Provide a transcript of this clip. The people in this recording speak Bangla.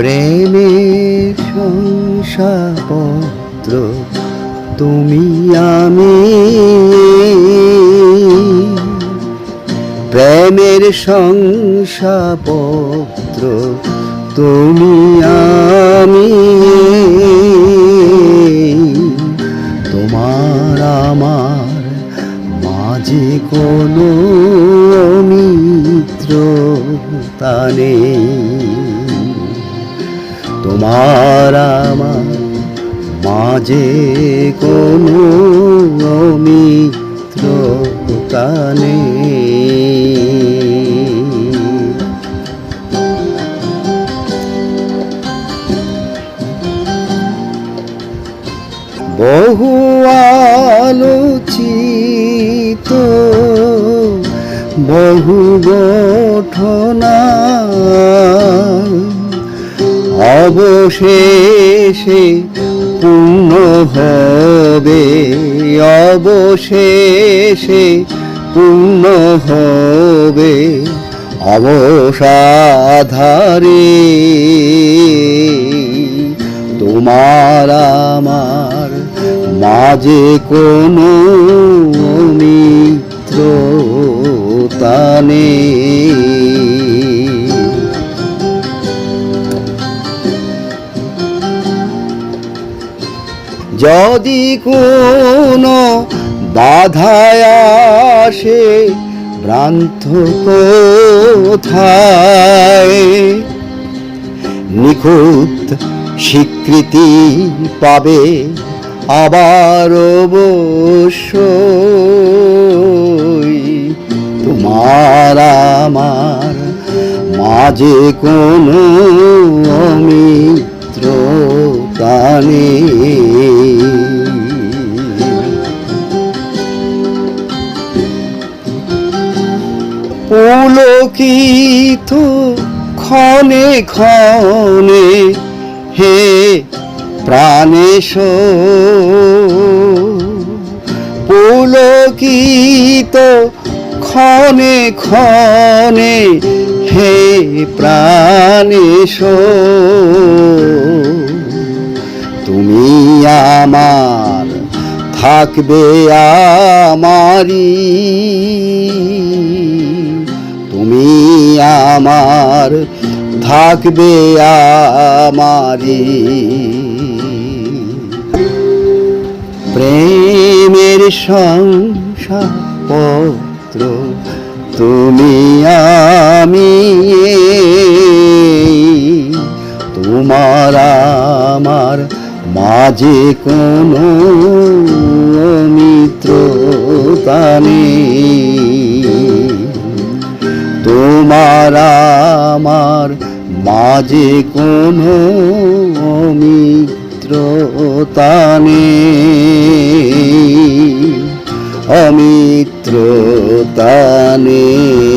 প্রেমের শংসাপত্র তুমি আমি। প্রেমের শংসাপত্র তুমি আমি। তোমার আমার মাঝে কোনো মিত্রতা নেই। তোমার আমার মাঝে কোনো মিত্রতা নেই বহু আলোচিত বহু গঠনা অবশেষে পূর্ণ হবে অবশেষে পূর্ণ হবে অবসাধারে। তোমার আমার মাঝে কোনো মিত্রতা যদি কোনো বাধায় আসে ভ্রান্ত নিখুঁত স্বীকৃতি পাবে আবার অবশ্যই। তোমার আমার মাঝে কোনো মিত্রতা নেই পুলকিত ক্ষণে ক্ষণে হে প্রাণেশ। পুলকিত ক্ষণে ক্ষণে হে প্রাণেশ। তুমি আমার থাকবে আমারি আমার থাকবে আমারি প্রেমের সংসারপত্র তুমি আমি তোমার আমার মাঝে কোনো মিত্রতা নেই। তোমার আমার মাঝে কোনো মিত্রতা নেই। অমিত্রতা নেই।